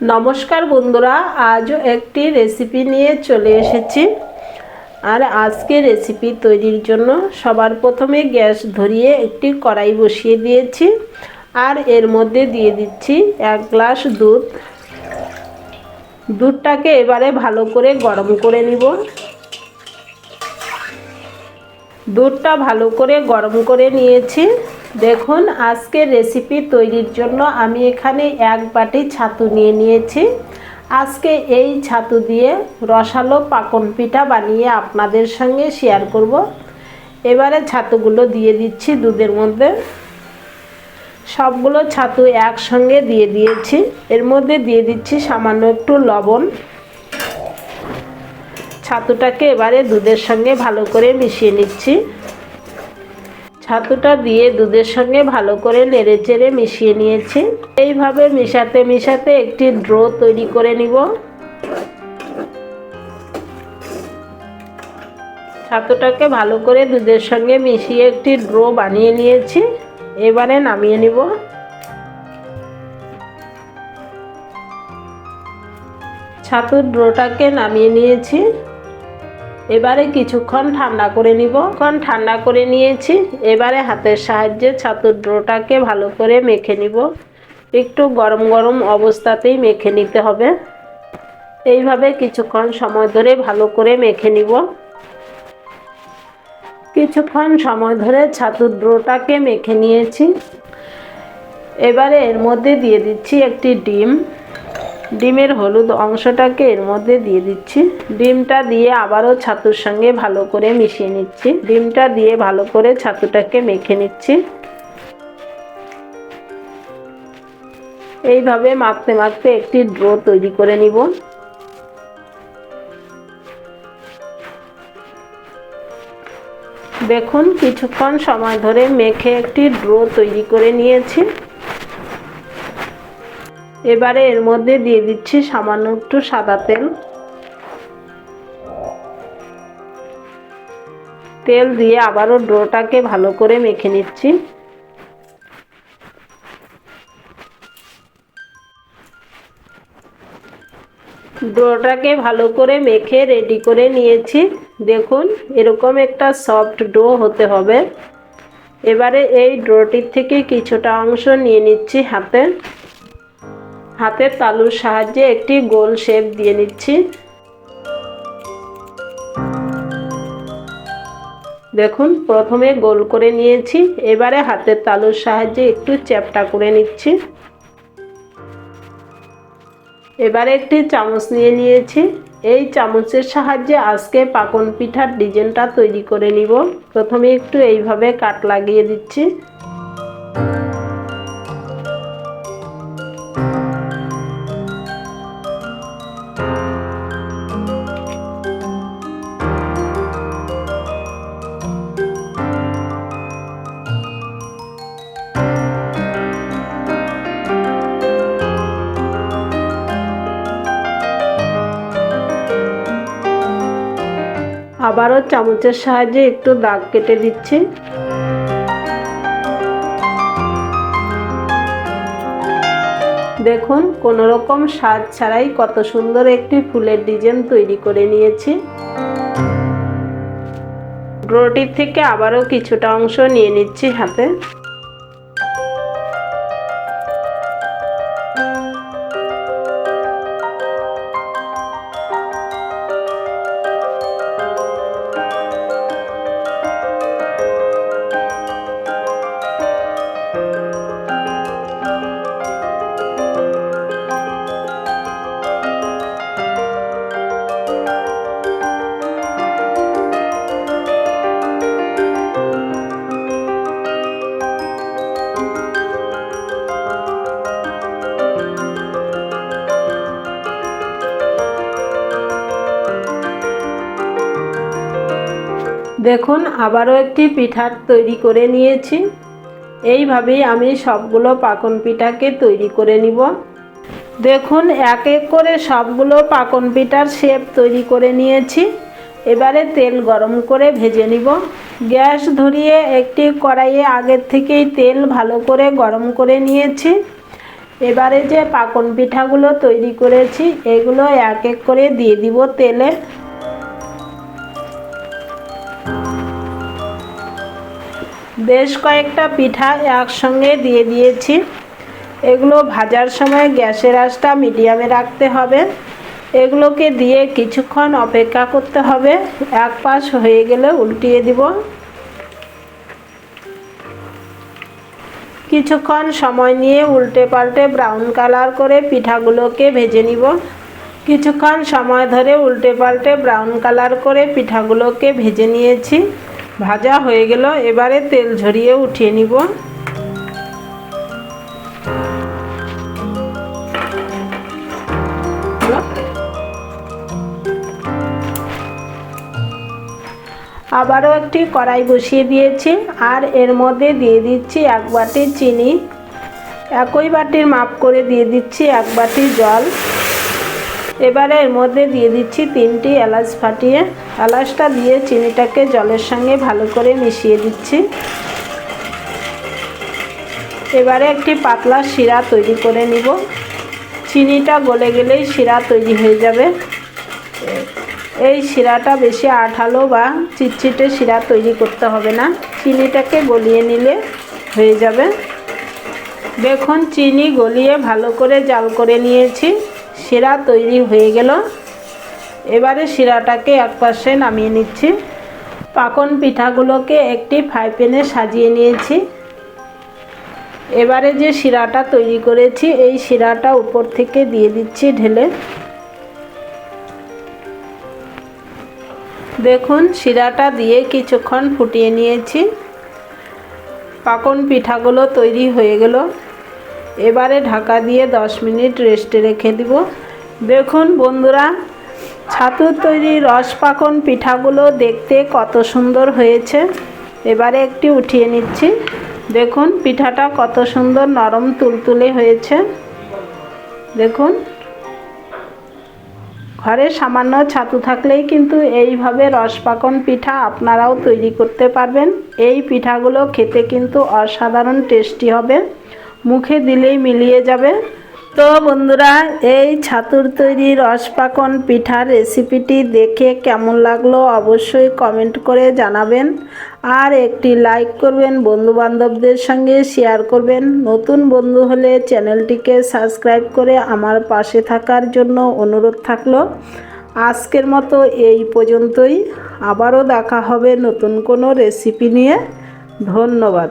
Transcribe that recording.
নমস্কার বন্ধুরা, আজও একটি রেসিপি নিয়ে চলে এসেছি। আর আজকে রেসিপি তৈরির জন্য সবার প্রথমে গ্যাস ধরিয়ে একটি কড়াই বসিয়ে দিয়েছি। আর এর মধ্যে দিয়ে দিচ্ছি এক গ্লাস দুধ। দুধটাকে এবারে ভালো করে গরম করে নিব। দুধটা ভালো করে গরম করে নিয়েছি। দেখুন, আজকের রেসিপি তৈরির জন্য আমি এখানে এক বাটি ছাতু নিয়ে নিয়েছি। আজকে এই ছাতু দিয়ে রসালো পাকন পিঠা বানিয়ে আপনাদের সঙ্গে শেয়ার করব। এবারে ছাতুগুলো দিয়ে দিচ্ছি দুধের মধ্যে। সবগুলো ছাতু একসঙ্গে দিয়ে দিয়েছি। এর মধ্যে দিয়ে দিচ্ছি সামান্য একটু লবণ। ছাতুটাকে এবারে দুধের সঙ্গে ভালো করে মিশিয়ে নিচ্ছি। ছাতুটা দিয়ে দুধের সঙ্গে ভালো করে নেড়ে চেড়ে মিশিয়ে নিয়েছি। এইভাবে মিশাতে মিশাতে একটি ড্রো তৈরি করে নিব। ছাতুটাকে ভালো করে দুধের সঙ্গে মিশিয়ে একটি ড্রো বানিয়ে নিয়েছি। এবারে নামিয়ে নিব। ছাতুর ড্রোটাকে নামিয়ে নিয়েছি। এবারে কিছুক্ষণ ঠান্ডা করে নিব। ক্ষণ ঠান্ডা করে নিয়েছি। এবারে হাতের সাহায্যে ছাতুর ড্রোটাকে ভালো করে মেখে নিব। একটু গরম গরম অবস্থাতেই মেখে নিতে হবে। এইভাবে কিছুক্ষণ সময় ধরে ভালো করে মেখে নিব। কিছুক্ষণ সময় ধরে ছাতুর ড্রোটাকে মেখে নিয়েছি। এবারে এর মধ্যে দিয়ে দিচ্ছি একটি ডিম। ডিমের হলুদ অংশটাকে এর মধ্যে দিয়ে দিচ্ছি। ডিমটা দিয়ে আবারও ছাতুর সঙ্গে ভালো করে মিশিয়ে নিচ্ছি। ডিমটা দিয়ে ভালো করে ছাতুটাকে মেখে নিচ্ছি। এইভাবে মাখতে মাখতে একটি ড্রো তৈরি করে নিব। দেখুন, কিছুক্ষণ সময় ধরে মেখে একটি ড্রো তৈরি করে নিয়েছি। এবারে এর মধ্যে দিয়ে দিচ্ছি সামান্য একটু সাদা তেল। তেল দিয়ে আবারও ডোটাকে ভালো করে মেখে নিচ্ছি। ডোটাকে ভালো করে মেখে রেডি করে নিয়েছি। দেখুন, এরকম একটা সফট ডো হতে হবে। এবারে এই ডোটির থেকে কিছুটা অংশ নিয়ে নিচ্ছি হাতে। হাতের তালুর সাহায্যে একটি গোল শেপ দিয়ে নিচ্ছি। দেখুন, প্রথমে গোল করে নিয়েছি, এবারে হাতের তালুর সাহায্যে একটু চ্যাপটা করে নিচ্ছি। এবারে একটি চামচ নিয়ে নিয়েছি। এই চামচের সাহায্যে আজকে পাকন পিঠার ডিজাইনটা তৈরি করে নিব। প্রথমে একটু এইভাবে কাট লাগিয়ে দিচ্ছি। আবারও চামচের সাহায্যে একটু দাগ কেটে দিচ্ছি। দেখুন কোনো রকম স্বাদ ছাড়াই কত সুন্দর একটি ফুলের ডিজাইন তৈরি করে নিয়েছি। ড্রোটির থেকে আবারও কিছুটা অংশ নিয়ে নিচ্ছি হাতে। দেখুন, আবারও একটি পিঠার তৈরি করে নিয়েছি। এইভাবেই আমি সবগুলো পাকন পিঠাকে তৈরি করে নিব। দেখুন, এক এক করে সবগুলো পাকন পিঠার শেপ তৈরি করে নিয়েছি। এবারে তেল গরম করে ভেজে নিব। গ্যাস ধরিয়ে একটি কড়াইয়ে আগের থেকেই তেল ভালো করে গরম করে নিয়েছি। এবারে যে পাকন পিঠাগুলো তৈরি করেছি, এগুলো এক এক করে দিয়ে দিব তেলে। বেশ কয়েকটা পিঠা একসঙ্গে দিয়ে দিয়েছি। এগুলো ভাজার সময় গ্যাসের আঁচটা মিডিয়ামে রাখতে হবে। এগুলোকে দিয়ে কিছুক্ষণ অপেক্ষা করতে হবে। এক পাশ হয়ে গেলে উল্টিয়ে দিব। কিছুক্ষণ সময় নিয়ে উল্টে পাল্টে ব্রাউন কালার করে পিঠাগুলোকে ভেজে নিব। কিছুক্ষণ সময় ধরে উল্টে পাল্টে ব্রাউন কালার করে পিঠাগুলোকে ভেজে নিয়েছি। ভাজা হয়ে গেল, এবারে তেল ঝরিয়ে উঠিয়ে নিব। আবারও একটি কড়াই বসিয়ে দিয়েছি, আর এর মধ্যে দিয়ে দিচ্ছি এক বাটি চিনি। একই বাটির মাপ করে দিয়ে দিচ্ছি এক বাটি জল। এবারে এর মধ্যে দিয়ে দিচ্ছি তিনটি এলাচ ফাটিয়ে। এলাচটা দিয়ে চিনিটাকে জলের সঙ্গে ভালো করে মিশিয়ে দিচ্ছি। এবারে একটি পাতলা শিরা তৈরি করে নিব। চিনিটা গলে গেলেই শিরা তৈরি হয়ে যাবে। এই শিরাটা বেশি আঠালো বা চিটচিটে শিরা তৈরি করতে হবে না। চিনিটাকে গলিয়ে নিলে হয়ে যাবে। দেখুন, চিনি গলিয়ে ভালো করে জাল করে নিয়েছি। শিরা তৈরি হয়ে গেল। এবারে শিরাটাকে এক পাশে নামিয়ে নিচ্ছি। পাকন পিঠাগুলোকে একটি ফ্রাই প্যানে সাজিয়ে নিয়েছি। এবারে যে শিরাটা তৈরি করেছি, এই শিরাটা উপর থেকে দিয়ে দিচ্ছি ঢেলে। দেখুন, শিরাটা দিয়ে কিছুক্ষণ ফুটিয়ে নিয়েছি। পাকন পিঠাগুলো তৈরি হয়ে গেল। এবারে ঢাকা দিয়ে 10 মিনিট রেস্টে রেখে দিব। দেখুন বন্ধুরা, ছাতুর তৈরি রস পাকন পিঠাগুলো দেখতে কত সুন্দর হয়েছে। এবারে একটি উঠিয়ে নিচ্ছি। দেখুন পিঠাটা কত সুন্দর নরম তুলতুলে হয়েছে। দেখুন, ঘরে সামান্য ছাতু থাকলেই কিন্তু এইভাবে রসপাকন পিঠা আপনারাও তৈরি করতে পারবেন। এই পিঠাগুলো খেতে কিন্তু অসাধারণ টেস্টি হবে। মুখে দিলেই মিলিয়ে যাবে। তো বন্ধুরা, এই ছাতুর তৈরি রসপাকন পিঠার রেসিপিটি দেখে কেমন লাগল অবশ্যই কমেন্ট করে জানাবেন। আর একটি লাইক করবেন বন্ধু বান্ধবদের সঙ্গে শেয়ার করবেন। নতুন বন্ধু হলে চ্যানেলটিকে সাবস্ক্রাইব করে আমার পাশে থাকার জন্য অনুরোধ থাকল। আজকের মতো এই পর্যন্তই। আবারও দেখা হবে নতুন কোনো রেসিপি নিয়ে। ধন্যবাদ।